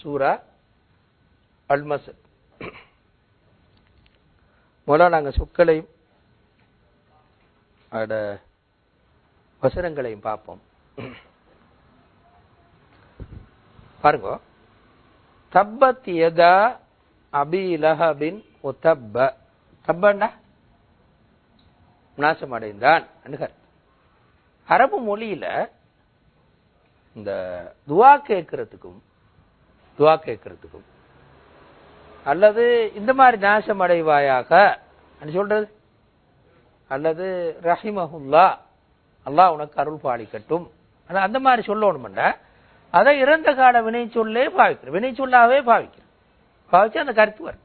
சூரா அல் மசத் முதல்ல சொற்களையும் அட வசனங்களையும் பார்ப்போம். பாருங்க. தப்பத் யதா அபிலஹபின் ஒ ஒத்தப்ப தப்பண்டா நாசமடைந்தான் அணுகர். அரபு மொழியில இந்த துவா கேட்கறதுக்கும் துவா கேட்கறதுக்கும். அல்லது இந்த மாதிரி நாசம் அடைவாயாக சொல்றது? அல்லது ரஹிமஹுல்லா அல்லாஹ் உனக்கு அருள் பாலிக்கட்டும். ஆனால் அந்த மாதிரி சொல்லணும்னா அதை இறந்த கால வினை சொல்லே பாவிக்கிறேன் வினை சொல்லாவே பாவிக்கிறேன் பாவிச்சு அந்த கருத்து வரும்.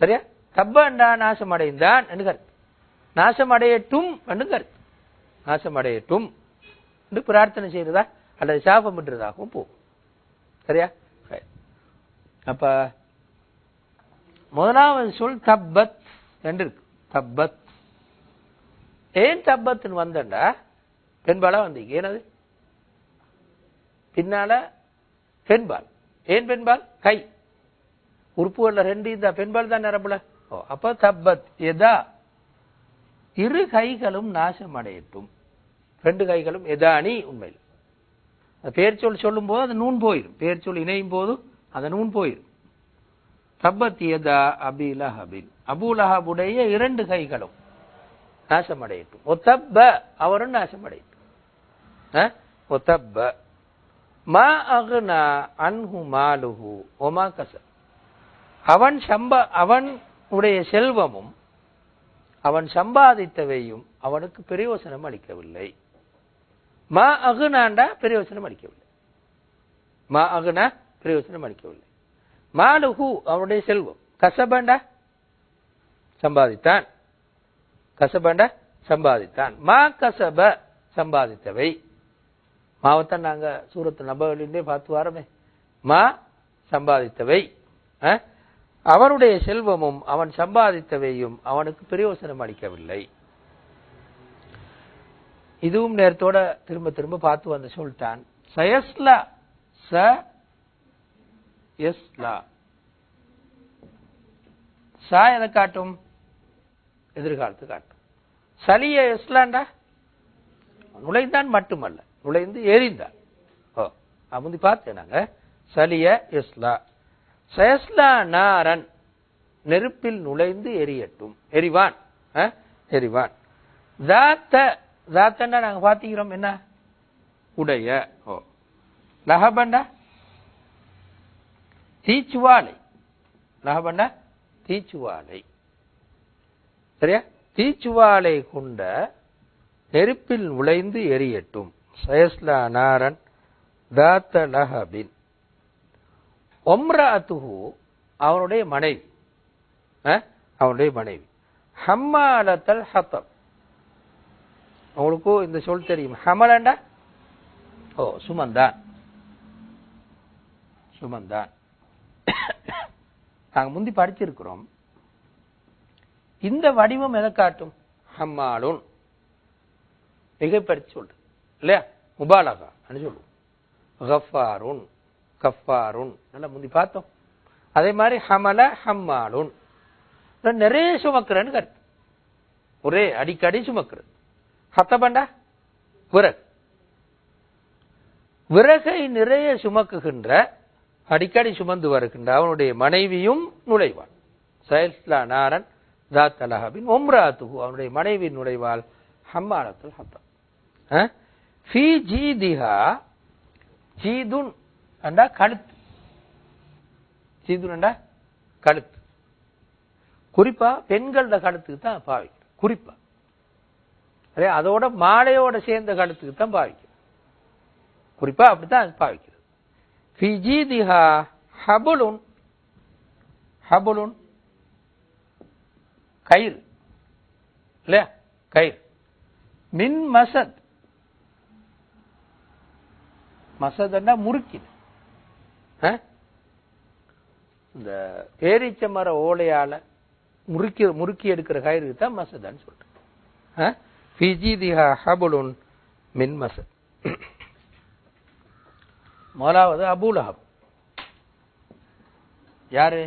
சரியா? தப்பண்டா நாசம் அடைந்தான் என்று கருத்து. நாசம் அடையட்டும் என்று கருத்து. நாசம் அடையட்டும் என்று பிரார்த்தனை செய்யறதா அல்லது சாபம் விடுறதாகவும் போகும். சரியா? அப்ப முதலாவது சொல் தப்பத் என்று இருக்கு. தப்பத். ஏன் தப்பத்துன்னு வந்தண்டா பெண்பாலா வந்தீங்க. ஏனது பின்னால பெண்பால். ஏன் பெண்பால்? கை. உறுப்புகள்ல ரெண்டு இந்த பெண்பால் தான் நிரம்பல ஓ அப்ப தப்பத். எதா? இரு கைகளும் நாசம் அடையட்டும் ரெண்டு கைகளும் எதானி உண்மையில். பேர்ச்சொல் பேர் சொல் சொல்லும் போது அது நூன் போயிடும் பேர்ச்சொல் சொல் இணையும் போது அந்த நூன் போயிடும் தப்பத் எதா அபி லஹபின் அபு லஹபுடைய இரண்டு கைகளும் நாசமடையட்டும். ஒத்தப்ப அவரும் நாசமடையட்டும். ஒத்தப்ப. மா அகுனா அன்ஹு மாலுஹு ஒமா கச அவன் சம்ப அவன் உடைய செல்வமும் அவன் சம்பாதித்தவையும் அவனுக்கு பிரயோசனம் அளிக்கவில்லை. மா அகுனாண்டா பிரயோசனம் அளிக்கவில்லை மா அகுனா பிரயோசனம் அளிக்கவில்லை மாலுகு அவனுடைய செல்வம் கசபண்டா சம்பாதித்தான் கசபண்ட சம்பாதித்தான் மா கசப சம்பாதித்தவை மாவத்தான் நாங்க சூரத்து நபகளிலே பார்த்து வாரமே மா சம்பாதித்தவை அவருடைய செல்வமும் அவன் சம்பாதித்தவையும் அவனுக்கு பிரயோசனம் அளிக்கவில்லை இதுவும் நேரத்தோட திரும்ப திரும்ப பார்த்து வந்து சொல்லிட்டான். சயஸ்லா ச எஸ்லா சா எதை காட்டும்? எதிர்காலத்து காட்டும். சலிய எஸ்லாண்டா நுழைந்தான் மட்டுமல்ல. நுழைந்து எரிந்தான். ஓ முந்தி பார்த்தேன் நாங்க. சலிய எஸ்லா சயஸ்லா நாரன் நெருப்பில் நுழைந்து எரியட்டும். எரிவான். எரிவான். தாத்த தாத்தன்னா நாங்க பாத்தீங்கிறோம் என்ன? உடைய. ஓ. லஹபண்டா? தீச்சுவாலை. லஹபண்டா? தீச்சுவாலை. சரியா? தீச்சுவாலை கொண்ட நெருப்பில் நுழைந்து எரியட்டும். சயஸ்லா நாரன் தாத்த லஹபின். ஒம்ராத்துஹு அவனுடைய மனைவி. அவனுடைய மனைவி. ஹம்மாலத்தல் ஹத்தப். அவங்களுக்கும் இந்த சொல் தெரியும். ஹமலண்டா? ஓ சுமந்தான். சுமந்தான். நாங்கள் முந்தி படிச்சிருக்கிறோம். இந்த வடிவம் எதை காட்டும்? ஹம்மாலுன். மிகைப்படுத்தி சொல்றது இல்லையா? முபாலகா. சொல்லுவோம். கஃபாருன். கஃபாருன். நல்லா முந்தி பார்த்தோம். அதே மாதிரி ஹமல ஹம்மாலுன். நிறைய சுமக்கிறேன்னு கருத்து. ஒரே அடிக்கடி சுமக்கிறது. ஹத்தபண்டா விறகு. விறகை நிறைய சுமக்குகின்ற அடிக்கடி சுமந்து வருகின்ற அவனுடைய மனைவியும் நுழைவாள். சயல்ஸ்லா நாரன் தாத் அலஹபின் ஒம்ராத்துஹு அவனுடைய மனைவி நுழைவாள் ஹம்மாலத்துல் ஹத்தம் அஹ்? ஜீதிஹா ஜீதுன் அண்டா கழுத்து. ஜீதுன் அண்டா கழுத்து. குறிப்பா பெண்களோட கழுத்துக்கு தான் பாவிக்கிறேன் குறிப்பா. அதே அதோட மாலையோட சேர்ந்த கழுத்துக்கு தான் பாவிக்கிறோம் குறிப்பா அப்படித்தான் பாவிக்கிறது ஃபி ஜீதிஹா ஹபுலுன் ஹபுலுன் கயிறு. இல்லையா? கயிறு. மின் மசத். மசதுன்னா முறுக்கிது இந்த பேரீச்ச மர ஓலையால முறுக்கி முறுக்கி எடுக்கிற கயிறு தான் மசதான்னு சொல்றேன் அஹ்? ஜீதிஹா ஹபுலுன் மின் மசத் முதலாவது அபூலஹப் யாரு?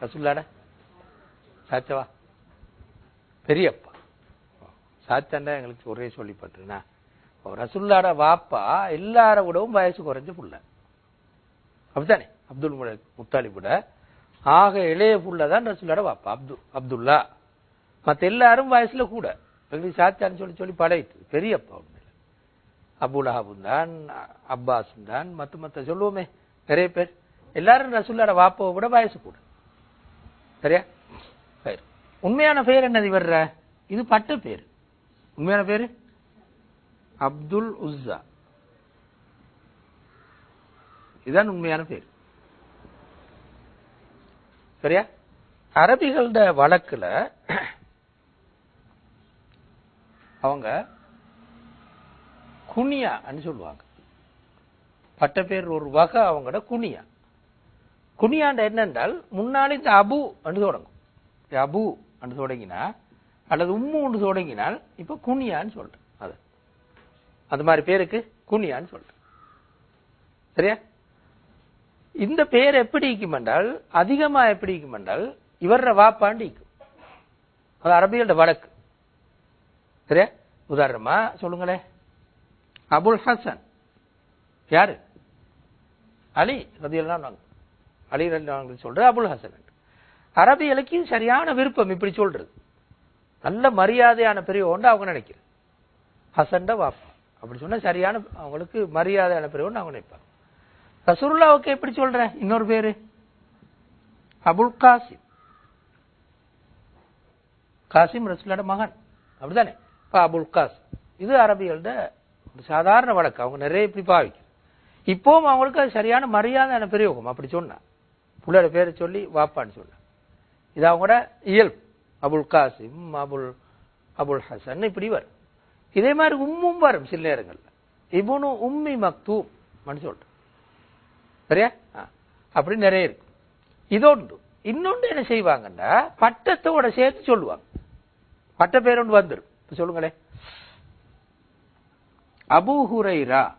ரசுல்லாட? சாச்சவா பெரியப்பா. சாச்சாண்டா எங்களுக்கு ஒரே சொல்லிப்பட்டுருனா ரசுல்லாட வாப்பா எல்லார விடவும் வயசு குறைஞ்ச புள்ள. அப்படித்தானே? அப்துல் முல முத்தாலிபுட ஆக இளைய புள்ள தான் ரசுல்லாட வாப்பா. அப்து அப்துல்லா. மற்ற எல்லாரும் வயசுல கூட. எங்களுக்கு சாச்சான்னு சொல்லி சொல்லி பழகிட்டு பெரியப்பா உண்மையில அபுலஹாபும் தான் அப்பாஸும் தான் மற்ற மற்ற சொல்லுவோமே. நிறைய பேர். எல்லாரும் ரசுல்லாட வாப்பாவை விட வயசு கூட. சரியா? சரி. உண்மையான பேர் என்னது இவர்ற? இது பட்ட பேர். உண்மையான பேரு? அப்துல் உஸ்ஸா. இதுதான் உண்மையான பேர். சரியா? அரபிகளோட வழக்குல அவங்க குனியான்னு சொல்லுவாங்க. பட்ட பேர் ஒரு வகை அவங்களோட குனியா. குனியாண்ட என்னென்றால் முன்னாடி இந்த அபு என்று தொடங்கும். அபு என்று தொடங்கினா அல்லது உம்மு என்று தொடங்கினால் இப்ப குனியான்னு சொல்றேன். அது. அந்த மாதிரி பேருக்கு குனியான்னு சொல்றேன். சரியா? இந்த பேர் எப்படி இருக்கும் என்றால் அதிகமா எப்படி இருக்கும் என்றால் இவர வாப்பாண்டு இருக்கும். அது அரபிகளோட வழக்கு. சரியா? உதாரணமா சொல்லுங்களேன் அபுல் ஹசன். யாரு? அலி ரதியெல்லாம் அலி ரதி சொல்ற அபுல் ஹசன் அரபி இலக்கியம் சரியான விருப்பம் இப்படி சொல்றது. நல்ல மரியாதையான பெரியவன் அவங்க நினைக்கிறது. ஹசன்ட வாப்பா அப்படி சொன்னா சரியான அவங்களுக்கு மரியாதையான பெரியவன் அவங்க நினைப்பாங்க. ரசூல்லாவுக்கு எப்படி சொல்ற இன்னொரு பேரு. அபுல் காசிம். காசிம் ரசூலோட மகன். அப்படிதானே இப்ப அபுல் இது அரபிகள்ட ஒரு சாதாரண வழக்கு. அவங்க நிறைய இப்படி பாவிக்கும். இப்பவும் அவங்களுக்கு அது சரியான மரியாதையான பிரயோகம். அப்படி சொன்னான். பிள்ளையோட பேரை சொல்லி வாப்பான்னு சொன்னா இது அவங்களோட இயல்பு. அபுல் காசிம் அபுல் அபுல் ஹசன் இப்படி வரும். இதே மாதிரி உம்மும் வரும் சில நேரங்களில். இவனும் உம்மி மக்தூம் சொல்றேன் சரியா? ஆ, அப்படி நிறைய இருக்கு இதொன்று இன்னொன்று என்ன செய்வாங்கன்னா பட்டத்தோட சேர்த்து சொல்லுவாங்க. பட்ட பேர் ஒன்று வந்துடும் இப்ப சொல்லுங்களேன் அபு ஹுரைரா.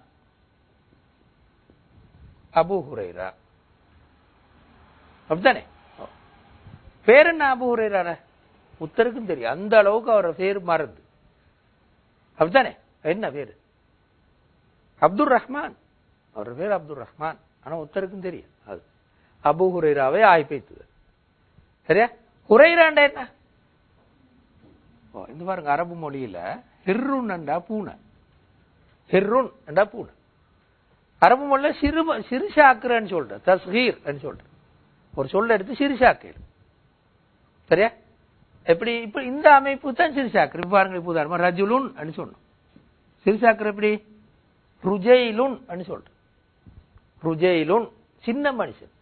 அபூ ஹுரைரா. அப்படித்தானே? பேர் என்ன அபு ஹுரைரா உத்தருக்கும் தெரியும். அந்த அளவுக்கு அவரோட பேர் மறந்து. அப்படித்தானே? என்ன பேரு? அப்துல் ரஹ்மான். அவர் பேர் அப்துல் ரஹ்மான். ஆனா உத்தருக்கும் தெரியும். அது. அபு ஹுரைராவே ஆய்ப்பைத்தது சரியா? ஹுரைராண்டா என்ன? ஓ இந்த பாருங்க அரபு மொழியில ஹிர்ருன் என்றா பூனை. ஹிர்ருன் என்றா பூனை. அரபு மொழியில சிறு சிறுசாக்குறன்னு சொல்ற தஸ்ஹீர் சொல்ற ஒரு சொல்ல எடுத்து சிறுசாக்கு சரியா? எப்படி? இப்ப இந்த அமைப்பு தான் சிறுசாக்குற இப்ப பாருங்க இப்ப உதாரணமா ரஜுலுன் சொன்னோம். சிறுசாக்குற எப்படி? ருஜைலுன் சொல்றோம் ருஜெயிலுன் சின்ன மனுஷன்.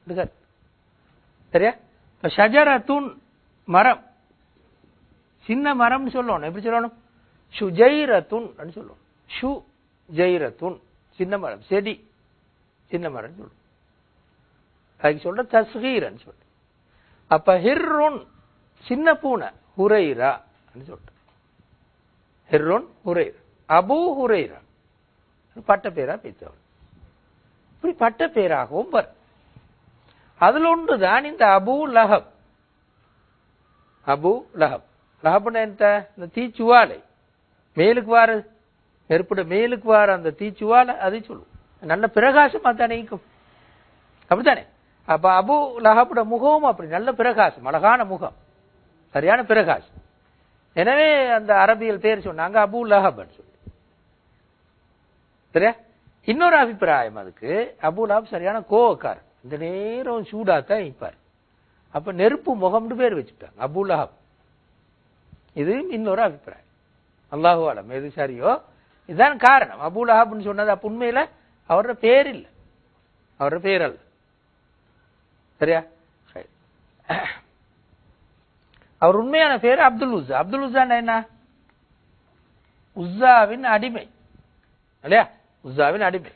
சரியா? இப்ப ஷஜரத்துன் மரம். சின்ன மரம்னு சொல்லணும். எப்படி சொல்லணும்? ஷுஜைரத்துன் சொல்லணும். ஷு ஜைரத்துன் சின்ன மரம். செடி. சின்ன மரம் சொல்லணும். அதுக்கு சொல்ற தஸ்ஹீரன் சொல்ற அப்ப ஹிர்ருன் சின்ன பூனை ஹுரைரா சொல்லிட்டு. ஹிர்ருன் ஹுரைரா. அபு ஹுரைரா. பட்ட பேரா பேச்சவன் இப்படி பட்ட பேராகவும் வரும். ஒன்று ஒன்றுதான் இந்த அபு லஹப். அபு லஹப். லஹப்னு இந்த தீச்சுவாலை மேலுக்கு வார நெருப்புட மேலுக்கு வார அந்த தீச்சுவாலை அதை சொல்லும் நல்ல பிரகாசமா தானே இருக்கும் அப்படித்தானே அப்ப அபு லஹபுட முகமும் அப்படி நல்ல பிரகாசம் அழகான முகம் சரியான பிரகாசம் எனவே அந்த அரபியல் பேர் சொன்னாங்க அபு லஹப்னு சொல்லி சரியா இன்னொரு அபிப்பிராயம் அதுக்கு அபு லஹப் சரியான கோவக்கார் இந்த நேரம் சூடாத்தான் இப்பார் அப்ப நெருப்பு முகம்னு பேர் வச்சுட்டாங்க அபு லஹப் இது இன்னொரு அபிப்பிராயம். அல்லாஹு அலம். எது சரியோ இதுதான் காரணம். அபுல் அஹாப்னு சொன்னது அப்ப உண்மையில அவரோட பேர் இல்லை. அவரோட பேர் அல்ல. சரியா? அவர் உண்மையான பேர் அப்துல் உஸ்ஸா. அப்துல் உஸ்ஸான்னா என்ன? உஸ்ஸாவின் அடிமை. இல்லையா? உஸ்ஸாவின் அடிமை.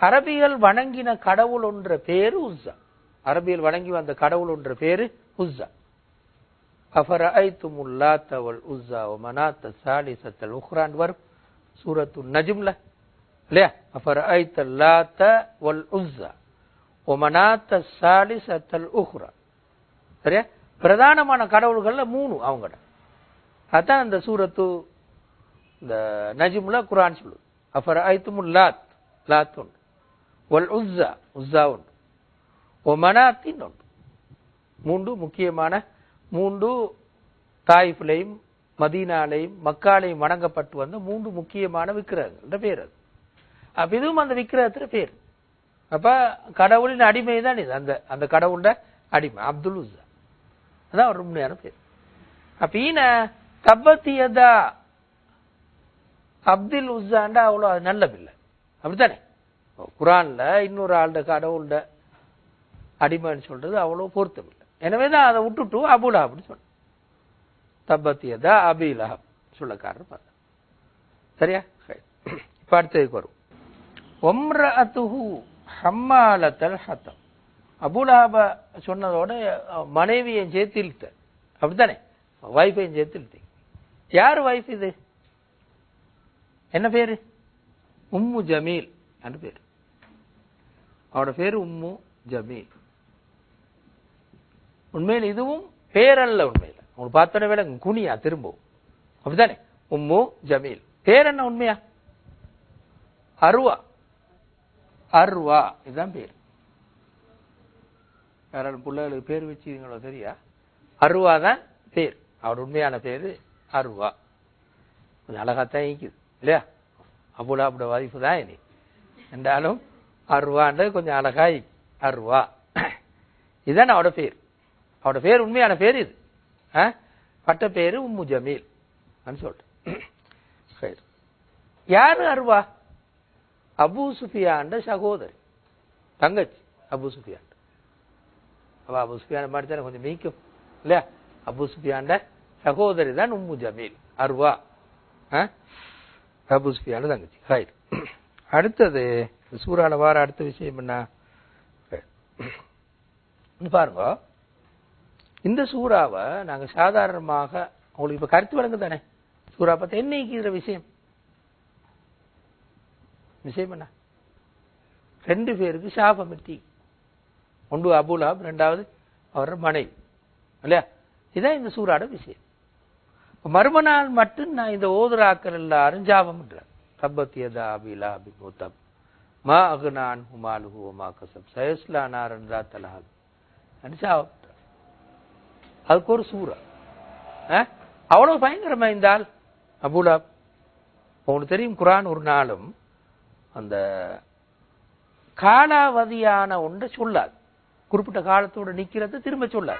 அரபிகள் வணங்கின கடவுள் ஒன்ற பேரு உஸ்ஸா. அரபியில் வணங்கி வந்த கடவுள் ஒன்ற பேரு உஸ்ஸா. அஃபரஐத்தும் உல்லாத்த வல் உஸ்ஸா வ மனாத்த சாலிசத்தல் உஹ்ரான் வரும் சூரத்து நஜும்ல இல்லையா அஃபரஐத்த லாத்த வல் உஸ்ஸா ஒமனாத்த சாலிசத்தல் உஹ்ரா சரியா? பிரதானமான கடவுள்கள்ல மூணு அவங்கட அதான் இந்த சூரத்து இந்த நஜிமுல குரான் சொல்லுது. அஃபர் ஐத்துமுல் லாத் லாத் உண்டு ஒல் உஸ்ஸா உஸ்ஸா உண்டு ஒ மனாத்தின் உண்டு மூன்று முக்கியமான மூன்று தாயிஃபிலையும் மதீனாலையும் மக்காலையும் வணங்கப்பட்டு வந்த மூன்று முக்கியமான விக்கிரகங்கள் பேர் அது. அப்ப இதுவும் அந்த விக்கிரகத்துல பேர். அப்ப கடவுளின் அடிமை தான் இது. அந்த அந்த கடவுளோட அடிமை அப்துல் உசா அதான் ஒரு உண்மையான பேர். அப்ப ஈன தப்பத்தியதா அப்துல் உஸ்ஸாண்டா அவ்வளோ அது நல்ல பிள்ளை அப்படித்தானே குரான்ல இன்னொரு ஆள்ட கடவுள்ட அடிமைன்னு சொல்றது அவ்வளோ பொருத்தமில்லை. எனவே தான் அதை விட்டுட்டு அபுலா அப்படின்னு சொன்ன தப்பத்தியதா அபிலஹப் சொல்லக்காரர் பார்த்தா சரியா? சரி. இப்ப அடுத்ததுக்கு வரும். ஒம்ரஅத்துஹு ஹம்மாலத்தல் ஹத்தம். அபுலாப சொன்னதோட மனைவியை சேர்த்து இழுத்த அப்படித்தானே? வைஃபையும் சேர்த்து இழுத்தீங்க. யார் வைஃப் இது? என்ன பேரு? உம்மு ஜமீல். என்று பேரு. அவரோட பேரு உம்மு ஜமீல். உண்மையில் இதுவும் பேரல்ல உண்மையில். உங்களுக்கு பார்த்தோன்னே வேலை குனியா திரும்பவும். அப்படித்தானே? உம்மு ஜமீல். பேர் என்ன உண்மையா? அருவா. அருவா. இதுதான் பேர். யாராலும் பிள்ளைகளுக்கு பேர் வச்சுங்களோ சரியா அருவா தான் பேர். அவர் உண்மையான பேர் அருவா. கொஞ்சம் அழகாத்தான் இருக்குது இல்லையா? அவ்வளோ அப்படி வாய்ப்பு தான் இனி. என்றாலும் அருவான்றது கொஞ்சம் அழகாய் அருவா. இதுதான் அவரோட பேர். அவட பேர் உண்மையான பேர் இது. ஆ? பட்ட பேரு உம்மு ஜமீல். அப்படின்னு சொல்லிட்டு யாரு அருவா? அபு சுஃபியாண்ட சகோதரி. தங்கச்சி அபு சுஃபியான் அவ அபு சுஃபியான மாதிரி தானே கொஞ்சம் மீக்கும் இல்லையா? அபு சுஃபியாண்ட சகோதரி தான் உம்மு ஜமீல் அருவா. ஆ? சுஃபியான தங்கச்சி. ஹைட் அடுத்தது இந்த சூறால வார அடுத்த விஷயம் என்ன? பாருங்க. இந்த சூறாவை நாங்க சாதாரணமாக உங்களுக்கு இப்ப கருத்து வழங்கு தானே? சூறா பத்தி என்னைக்குற விஷயம்? விஷயம் என்ன? ரெண்டு பேருக்கு சாபம் எட்டி ஒன்று அபுலாப் ரெண்டாவது அவர் மனைவி இல்லையா? இதுதான் இந்த சூறாட விஷயம். மறுமனால் நாள் மட்டும் நான் இந்த ஓதுராக்கள் எல்லாரும் ஜாபம் பண்றேன் தப்பத்தியதா அபிலா அபி மூத்தம் மா அகுனான் ஹுமாலு ஹுமா கசப். சயஸ்லா நாரன் தலஹல் சாபம். அதுக்கு ஒரு சூறா. ஆ? அவ்வளவு பயங்கரமா இருந்தால் அபுலாப் உங்களுக்கு தெரியும் குரான் ஒரு நாளும் அந்த காலாவதியான ஒன்றை சொல்லாது. குறிப்பிட்ட காலத்தோட நிற்கிறத திரும்ப சொல்லாது.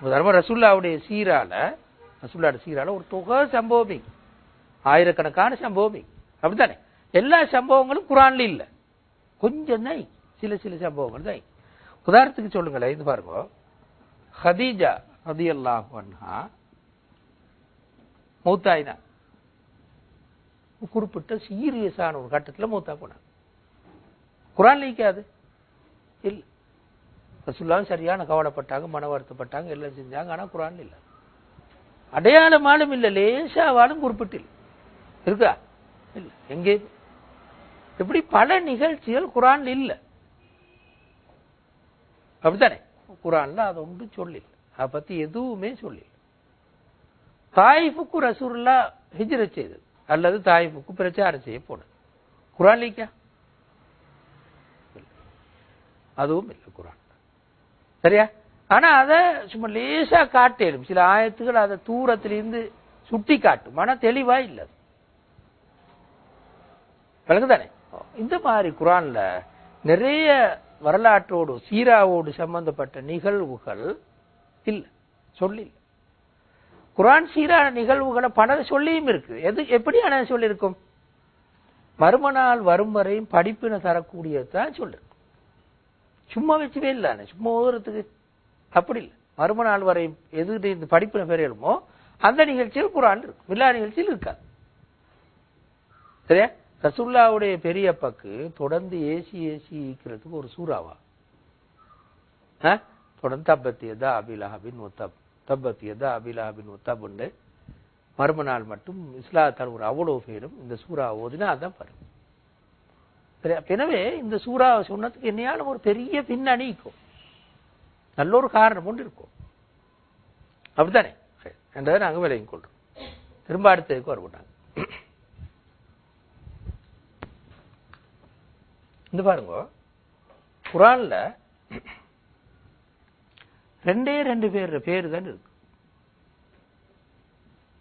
தர்ம ரசுல்லாவுடைய சீரால ரசுல்லாட சீரால ஒரு தொகை சம்பவமி. ஆயிரக்கணக்கான சம்பவமி. அப்படித்தானே? எல்லா சம்பவங்களும் குரான்ல இல்லை. கொஞ்சம் தான் சில சில சம்பவங்கள் தான் உதாரணத்துக்கு சொல்லுங்களேன் இது பாருங்க. ஹதீஜா ரதியல்லாஹு அன்ஹா மூத்தாயினா குறிப்பிட்ட சீரியஸான ஒரு கட்டத்துல மூத்தா போனாங்க குரான் லீக்காது இல்லை ரசுல்லாவும் சரியான கவலைப்பட்டாங்க மன வருத்தப்பட்டாங்க எல்லாம் செஞ்சாங்க ஆனா குரான் இல்ல அடையாளமாலும் இல்ல லேசாவாலும் குறிப்பிட்டில் இருக்கா இல்லை எங்கே இப்படி பல நிகழ்ச்சிகள் குரான் இல்ல அப்படித்தானே குரான்ல அதை ஒன்றும் சொல்லில். அதை பத்தி எதுவுமே சொல்லில். தாயிஃபுக்கு ரசூல்லா ஹிஜ்ரத் செய்தது. அல்லது தாயிஃபுக்கு பிரச்சாரம் செய்ய போனது. குரான் லீக்கா அதுவும் இல்லை குரான். சரியா? ஆனா அதை சும்மா லேசா காட்டேனும். சில ஆயத்துகள் அதை தூரத்திலிருந்து சுட்டி காட்டும். ஆனா தெளிவா இல்லை அது. விளங்குதானே? இந்த மாதிரி குரான்ல நிறைய வரலாற்றோடு சீராவோடு சம்பந்தப்பட்ட நிகழ்வுகள் இல்லை சொல்லி குரான் சீரா நிகழ்வுகளை பல சொல்லியும் இருக்கு. எது எப்படியான சொல்லியிருக்கும் மறுமநாள் வரும் வரையும் படிப்பினை தரக்கூடியதான் சொல்லிருக்கும் சும்மா வச்சுவே இல்லை சும்மா ஓதுறதுக்கு. அப்படி இல்லை. மர்ம நாள் வரையும் எது இந்த படிப்பின பெரியலுமோ அந்த நிகழ்ச்சியில் குரான் இருக்கும். எல்லா நிகழ்ச்சியில் இருக்காது. சரியா? ரசுல்லாவுடைய பெரியப்பாக்கு தொடர்ந்து ஏசி ஏசி ஈக்கிறதுக்கு ஒரு சூறாவா? ஆ? தொடர்ந்து தப்பத்தியதா அபிலஹபின் முத்தப் தப்பத்தியதா அபிலஹபின் முத்தப் உண்டு. மர்ம நாள் மட்டும் இஸ்லாத்தால் ஒரு அவ்வளோ பேரும் இந்த சூறா ஓதினா அதான் பாருங்க எனவே இந்த சூறாவை சொன்னதுக்கு என்னையான ஒரு பெரிய பின்னணி இருக்கும். நல்ல ஒரு காரணம் ஒன்று இருக்கும். அப்படித்தானே? என்றதை நாங்கள் விலகிக் கொள்றோம். திரும்ப அடுத்ததுக்கு வருவோம் நாங்கள் இந்த பாருங்க. குரான்ல ரெண்டே ரெண்டு பேர் பேர் தான் இருக்கு.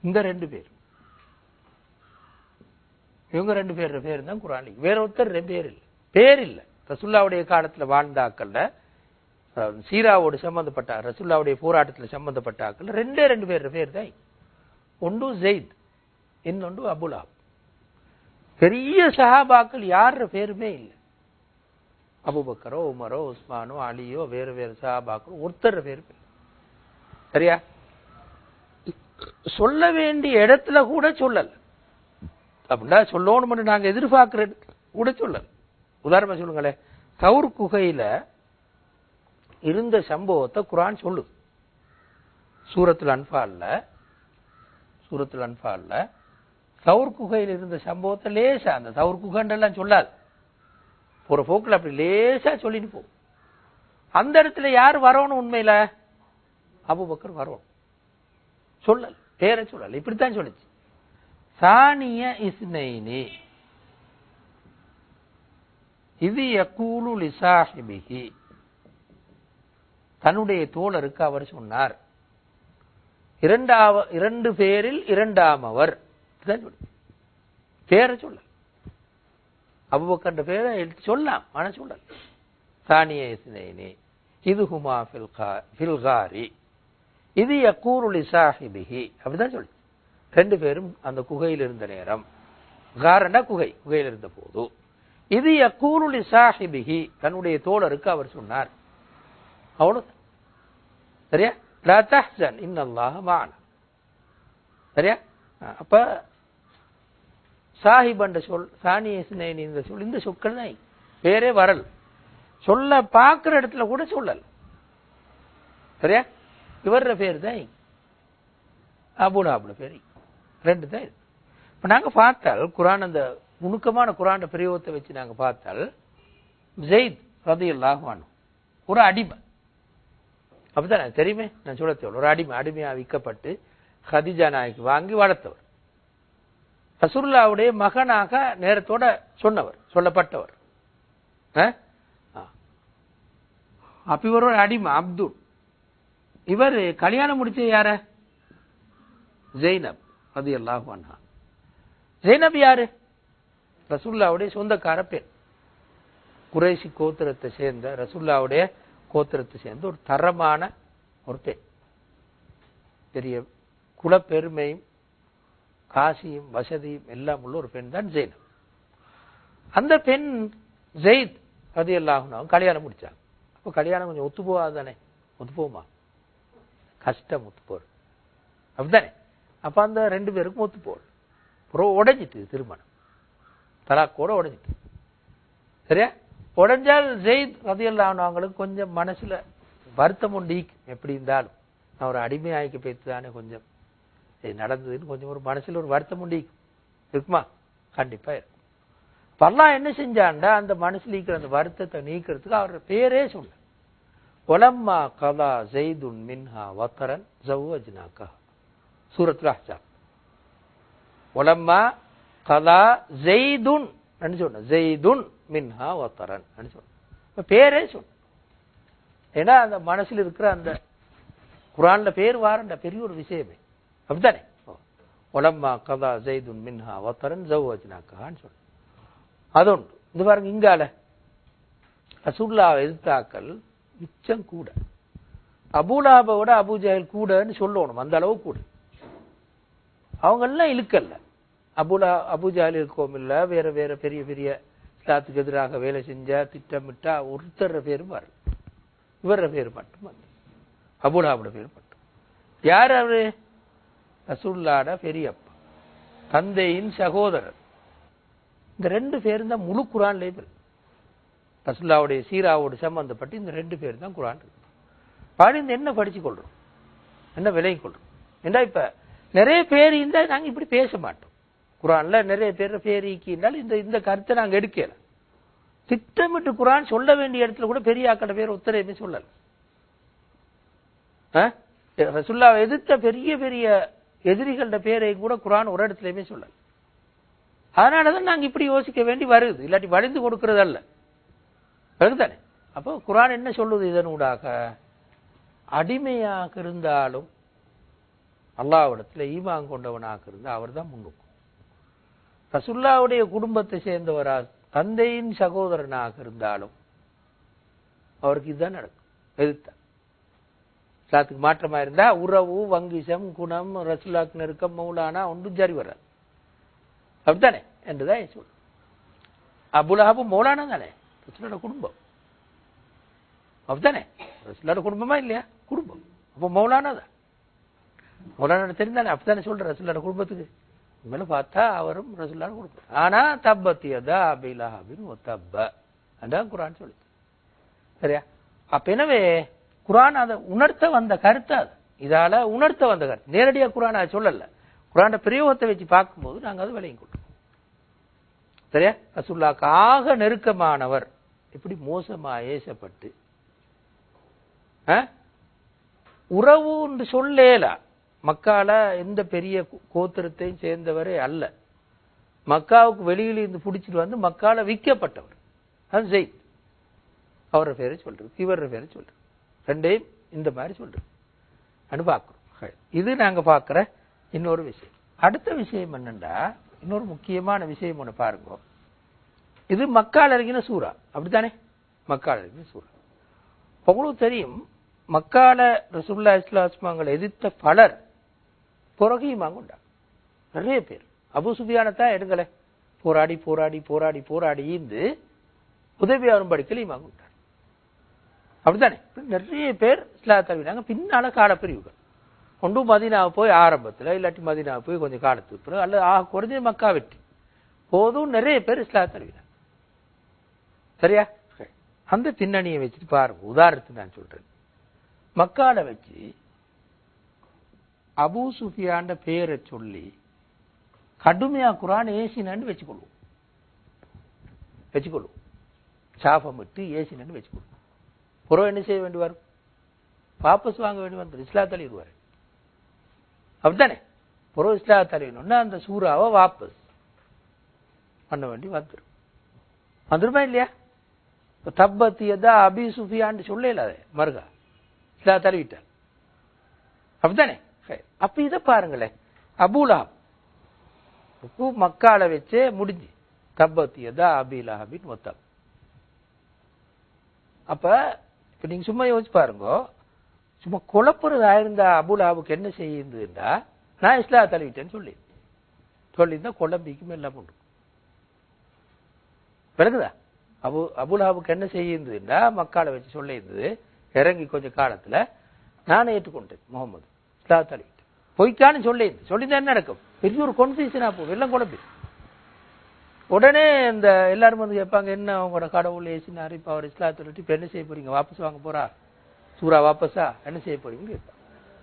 இந்த ரெண்டு பேர். இவங்க ரெண்டு பேர் பேர் தான் குரான் வேற ஒருத்தர் ரெண்டு பேர் இல்லை. பேர் இல்லை. ரசுல்லாவுடைய காலத்தில் வாழ்ந்த ஆக்கள்ல சீராவோடு சம்பந்தப்பட்ட ரசுல்லாவுடைய போராட்டத்தில் சம்பந்தப்பட்ட ஆக்கள் ரெண்டே ரெண்டு பேர் பேர் தான் ஒன்று ஜெயித் இன்னொன்று அபுலாப் பெரிய சஹாபாக்கள் யார் பேருமே இல்லை. அபுபக்கரோ உமரோ உஸ்மானோ அலியோ வேறு வேறு சஹாபாக்களோ ஒருத்தர் பேர். சரியா? சொல்ல வேண்டிய இடத்துல கூட சொல்லல. அப்படின்னா சொல்லணும்னு நாங்க எதிர்பார்க்கிற கூட சொல்லல. உதாரணமா சொல்லுங்களேன் தவுர் குகையில இருந்த சம்பவத்தை குரான் சொல்லு சூரத்தில் அன்பால்ல சூரத்தில் அன்பால்ல தவுர் குகையில் இருந்த சம்பவத்தை லேசா அந்த தவுர் குகைன்றெல்லாம் சொல்லாது. போற போக்குல அப்படி லேசா சொல்லிட்டு போ அந்த இடத்துல யார் வரணும் உண்மையில? அபுபக்கர் வரணும் சொல்லல். பேரை சொல்லல. இப்படித்தான் சொல்லுச்சு. சானிய இஸ்னைனி. இது யக்கூலு லிசாஹிபிகி தன்னுடைய தோழருக்கு அவர் சொன்னார். இரண்டாவ இரண்டு பேரில் இரண்டாமவர் இதுதான் பேரை சொல்ல அபுபக்கன்ற பேரை எடுத்து சொல்லலாம் ஆனால் சொல்லல சானிய இஸ்னைனி இது ஹுமா ஃபில்காரி இது யக்கூரு லிசாஹிபிஹி அப்படிதான் சொல்லு ரெண்டு பேரும் அந்த குகையில் இருந்த நேரம். காரண்டா குகை குகையில் இருந்த போது. இது யக்கூரு லிசாஹிபிஹி தன்னுடைய தோழருக்கு அவர் சொன்னார். அவ்வளவு சரியா? லா தஹ்சன் இன்னல்லாஹ மஅனா. சரியா? அப்போ அப்ப சாஹிப் என்ற சொல் சானியஸ்னேன் இந்த சொல் இந்த சொற்கள் தான். பேரே வரல். சொல்ல பார்க்குற இடத்துல கூட சொல்லல். சரியா? இவர பேர் தான் அபுலாபுல பேர் ரெண்டு தான் இப்போ நாங்கள் பார்த்தால் குரான் அந்த நுணுக்கமான குரான் பிரயோகத்தை வச்சு நாங்கள் பார்த்தால் ஜெயித் ரதியல்லாஹு அன்ஹு ஒரு அடிமை. அப்படித்தானே தெரியுமே? நான் சொல்ல தேவை ஒரு அடிமை அடிமையாக விற்கப்பட்டு ஹதிஜா நாய்க்கு வாங்கி வளர்த்தவர். ரசுல்லாவுடைய மகனாக நேரத்தோட சொன்னவர் சொல்லப்பட்டவர். ஆ. அப்ப இவர் ஒரு அடிமை அப்துல். இவர் கல்யாணம் முடிச்ச யார? ஜெய்னப் அது எல்லாம் ஜெய்னப் யாரு? ரசுல்லாவுடைய சொந்தக்கார பெண். குறைசி கோத்திரத்தை சேர்ந்த ரசுல்லாவுடைய கோத்திரத்தை சேர்ந்த ஒரு தரமான ஒரு பெண். பெரிய குலப்பெருமையும் காசியும் வசதியும் எல்லாம் உள்ள ஒரு பெண் தான் ஜெயின் அந்த பெண் ஜெயித் அது எல்லாம் கல்யாணம் முடிச்சாங்க அப்போ கல்யாணம் கொஞ்சம் ஒத்து போகாது தானே ஒத்து போகுமா? கஷ்டம் ஒத்து போறது அப்படிதானே அப்ப அந்த ரெண்டு பேருக்கும் ஒத்து போகல அப்புறம் உடஞ்சிட்டு திருமணம். தலாக்கோட உடஞ்சிட்டு. சரியா? உடஞ்சால் ஜெயித் ரதியல்லாஹு அவங்களுக்கு கொஞ்சம் மனசுல வருத்தம் உண்டு. எப்படி இருந்தாலும். நான் ஒரு அடிமையாய்க்கு பேத்து தானே கொஞ்சம். இது நடந்ததுன்னு கொஞ்சம் ஒரு மனசில் ஒரு வருத்தம் உண்டு இருக்குமா? கண்டிப்பா இருக்கும். இப்ப என்ன செஞ்சான்டா? அந்த மனசுல இருக்கிற அந்த வருத்தத்தை நீக்கிறதுக்கு அவர் பேரே சொல்ல ஒலம்மா கதா ஜெய்துன் மின்ஹா வத்தரன் ஜவ்வஜ்னாக்கா. சூரத்துல அஹ்ஸாப் ஒலம்மா கதா ஜெய்துன் சொன்ன. ஜெய்துன் மின்ஹா வத்தரன் சொன்ன. பேரே சொன்ன. ஏன்னா அந்த மனசுல இருக்கிற அந்த குரான்ல பேர் வாரண்ட. பெரிய ஒரு விஷயமே. அப்படித்தானே ஓ. ஒலம்மா கதா ஜெய்துன் மின்ஹா வத்தரன் ஜவ்வஜ்னாக்கான்னு சொல்லு அது ஒன்று இது பாருங்க இங்கால ரசூல்லா எதிர்த்தாக்கள் மிச்சம் கூட அபுலாபோட விட அபூஜஹல் கூடன்னு சொல்லணும் அந்த அளவு கூட அவங்க எல்லாம் இழுக்கல்ல அபுலா அபுஜால் இருக்கவும் இல்லை வேற வேற பெரிய பெரிய இஸ்லாத்துக்கு எதிராக வேலை செஞ்ச திட்டமிட்டா ஒருத்தர் பேரும் வரல இவர பேர் மட்டும் வந்து அபுலாபோட பேர் மட்டும் யார் அவரு ரசுல்லாட பெரியப்பா தந்தையின் சகோதரர். இந்த ரெண்டு பேரும் தான் முழு குரான் லேபிள் ரசுல்லாவுடைய சீராவோடு சம்பந்தப்பட்டு இந்த ரெண்டு பேர் தான் குரான் பாடி இந்த என்ன படிச்சு கொள்றோம்? என்ன விலகி கொள்றோம்? ஏண்டா இப்ப நிறைய பேர் இருந்தால் நாங்கள் இப்படி பேச மாட்டோம். குரான்ல நிறைய பேர் பேர் ஈக்கினால் இந்த இந்த கருத்தை நாங்கள் எடுக்கல. திட்டமிட்டு குரான் சொல்ல வேண்டிய இடத்துல கூட பெரிய ஆக்கட பேர் உத்தரவுமே சொல்லல. ஆ? எதிர்த்த பெரிய பெரிய எதிரிகளோட பேரை கூட குரான் ஒரு இடத்துலயுமே சொல்லல. அதனாலதான் நாங்க இப்படி யோசிக்க வேண்டி வருது. இல்லாட்டி வலிந்து கொடுக்கறது அல்ல வருதுதானே அப்போ குரான் என்ன சொல்லுது இதனூடாக? அடிமையாக இருந்தாலும் அல்லாவிடத்தில் ஈமான் கொண்டவனாக இருந்தால் அவர் தான் முன்னுக்கும் ரசுல்லாவுடைய குடும்பத்தை சேர்ந்தவரா தந்தையின் சகோதரனாக இருந்தாலும் அவருக்கு இதுதான் நடக்கும். எதிர்த்தான் காத்துக்கு மாற்றமா இருந்தா உறவு வங்கிசம் குணம் ரசுல்லாக்கு நெருக்கம் மௌலானா ஒன்றும் ஜரி வராது. அப்படித்தானே? என்றுதான் சொல் அபுலஹாபு மௌலானா தானே? ரசுலோட குடும்பம். அப்படித்தானே? ரசுலோட குடும்பமா இல்லையா? குடும்பம். அப்போ மௌலானா தான். மௌலானா தெரிந்தானே? அப்படித்தானே சொல்ற ரசுல்லோட குடும்பத்துக்கு. உண்மையில பார்த்தா அவரும் ரசுல்லான குடும்பம். ஆனா தப்பத்தியதா அபிலஹாபின் ஒத்தப்ப அதான் குரான் சொல்லு சரியா? அப்ப எனவே குரான் அதை உணர்த்த வந்த கருத்து அது. இதால உணர்த்த வந்த கருத்து. நேரடியாக குரான் அதை சொல்லல. குரான பிரயோகத்தை வச்சு பார்க்கும்போது நாங்கள் அதை விளையும் கொள்றோம் சரியா? ரசுல்லாக்கு ஆக நெருக்கமானவர். இப்படி மோசமா ஏசப்பட்டு ஆ? உறவு என்று சொல்லேலா. மக்கால எந்த பெரிய கோ- கோத்திரத்தையும் சேர்ந்தவரே அல்ல. மக்காவுக்கு வெளியில இருந்து பிடிச்சிட்டு வந்து மக்கால விற்கப்பட்டவர். அது ஜெயித். அவரை பேரை சொல்றது இவர பேரை சொல்றது. ரெண்டையும் இந்த மாதிரி சொல்றது அது பார்க்கிறோம். இது நாங்க பார்க்கிற இன்னொரு விஷயம். அடுத்த விஷயம் என்னென்னா இன்னொரு முக்கியமான விஷயம் ஒண்ணு பாருங்க. இது மக்கால் இறங்கின சூறா. அப்படித்தானே? மக்கால் இறங்கின சூறா. உங்களுக்கு தெரியும் மக்கால ரசுல்லா இஸ்லாஸ்மாங்களை எதிர்த்த பலர் புறகையுமாங்க உண்டாங்க நிறைய பேர். அபு சுபியானத்தான் எடுங்களே போராடி போராடி போராடி போராடி இருந்து உதவி வரும்படிக்கல் இமாங்க அப்படித்தானே? நிறைய பேர் இஸ்லாத்தை தழுவினாங்க பின்னால காலப்பிரிவுகள். ஒன்று மதீனாவை போய் ஆரம்பத்துல இல்லாட்டி மதீனாவை போய் கொஞ்சம் காலத்துக்கு பிறகு அல்லது ஆ குறைஞ்ச மக்கா வெற்றி போதும் நிறைய பேர் இஸ்லாத்தை தழுவினாங்க சரியா? சரி. அந்த பின்னணியை வச்சுட்டு பாருங்க. உதாரணத்துக்கு நான் சொல்றேன். மக்கால வச்சு அபூ சுஃபியாண்ட பேரை சொல்லி கடுமையா குரான் ஏசினன்னு வச்சுக்கொள்வோம். வச்சுக்கொள்வோம். சாபம் விட்டு ஏசினன்னு வச்சுக்கொள்வோம். புறம் என்ன செய்ய வேண்டி வரும் வாபஸ் வாங்க வேண்டி இஸ்லா தள்ளிடுவார் அப்படித்தானே? புறம் இஸ்லா தள்ளிடணும்னா அந்த சூறாவை வாபஸ் பண்ண வேண்டி வந்துடும் வந்துருமா இல்லையா? இப்ப தப்பத்தியதா அபி சுஃபியான்னு சொல்லல அதை மருகா. இஸ்லா தழுவிட்டார் அப்படித்தானே? அப்ப இதை பாருங்களேன் அபூலாப் இப்போ மக்கால வச்சே முடிஞ்சு. தப்பத்தியதா அபிலஹபின் மொத்தம் அப்ப இப்போ நீங்க சும்மா யோசிச்சு பாருங்க. சும்மா குழப்புறதா இருந்தா அபுலாவுக்கு என்ன செய்யுதுண்டா நான் இஸ்லா தழுவிட்டேன்னு சொல்லி. சொல்லியிருந்தா குழம்பிக்கும் எல்லாம் உண்டு. விளக்குதா? அபு அபுலாவுக்கு என்ன செய்யுதுண்டா மக்களை வச்சு சொல்லியிருந்தது. இறங்கி கொஞ்சம் காலத்துல நானே ஏற்றுக்கொண்டேன் முகமது இஸ்லா தழுவிட்டேன். பொய்க்கான்னு சொல்லியிருந்து சொல்லியிருந்தா என்ன நடக்கும்? பெரிய ஒரு கொன்ஃபியூஷனா போகும். எல்லாம் குழம்பி. உடனே இந்த எல்லாரும் வந்து கேட்பாங்க என்ன உங்களோட கடவுள் ஏசினாரு இப்ப அவர் இஸ்லாத்தை விட்டு இப்ப என்ன செய்ய போறீங்க? வாபஸ் வாங்க போறா? சூரா வாபஸா? என்ன செய்ய போறீங்கன்னு கேட்பாங்க.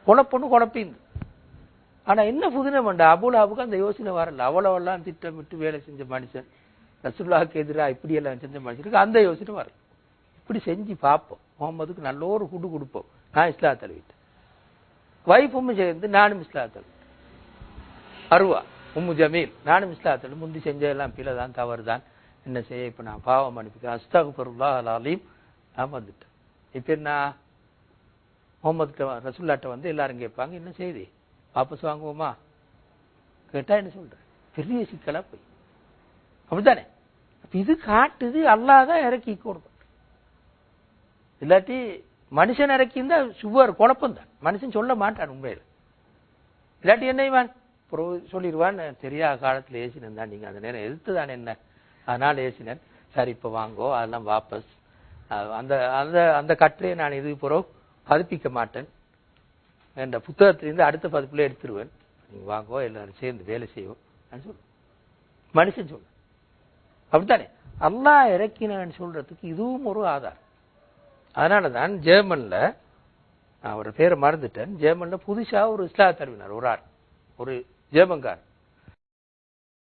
குழப்பொண்ணு குழப்பிந்து ஆனா என்ன புதினம் வேண்டா அபுலாவுக்கு அந்த யோசனை வரல. அவ்வளவெல்லாம் திட்டமிட்டு வேலை செஞ்ச மனுஷன் ரசுல்லாவுக்கு எதிராக இப்படி எல்லாம் செஞ்ச மனுஷனுக்கு அந்த யோசனை வரல. இப்படி செஞ்சு பார்ப்போம். முகமதுக்கு நல்ல ஒரு குடு கொடுப்போம். நான் இஸ்லா விட்டு வைஃபும் சேர்ந்து நானும் இஸ்லா தழுவிட்டேன் அருவா. உம்மு ஜமீல். நானும் இஸ்லாத்தில் முந்தி செஞ்சதெல்லாம் பிள்ளை தான் தவறு தான் என்ன செய்ய? இப்போ நான் பாவம் அனுப்பிக்கிறேன். அஸ்தாகுபருல்லா அலாலையும் நான் வந்துட்டேன். இப்போ என்ன? முகமது ரசுல்லாட்ட வந்து எல்லாரும் கேட்பாங்க என்ன செய்தி? வாபஸ் வாங்குவோமா? கேட்டால் என்ன சொல்கிறேன் பெரிய சிக்கலா போய். அப்படித்தானே? அப்ப இது காட்டுது அல்லாதான் இறக்கி கொடுக்கும். இல்லாட்டி மனுஷன் இறக்கி இருந்தால் சுவர் குழப்பம் தான். மனுஷன் சொல்ல மாட்டான் உண்மையில். இல்லாட்டி என்ன இவன்? அப்புறம் சொல்லிடுவான்னு தெரியாத காலத்தில் ஏசினன் தான் நீங்கள் அந்த நேரம் எதிர்த்து தான் என்ன? அதனால் ஏசினன். சரி இப்போ வாங்கோ அதெல்லாம் வாபஸ். அந்த அந்த அந்த கட்டிலே நான் இது பிறகு பதிப்பிக்க மாட்டேன். என்ற புத்தகத்திலிருந்து அடுத்த பதிப்பில் எடுத்துருவேன். நீங்கள் வாங்கோ எல்லாரும் சேர்ந்து வேலை செய்வோம் நான் சொல்லுவேன் மனுஷன் சொல்ல அப்படித்தானே? அல்லா இறக்கினான்னு சொல்றதுக்கு இதுவும் ஒரு ஆதாரம். அதனாலதான் ஜெர்மனில் நான் அவரோட பேரை மறந்துட்டேன். ஜெர்மனில் புதுசாக ஒரு இஸ்லாத் தருவினார் ஒரு ஆள். ஒரு Dia bengkak.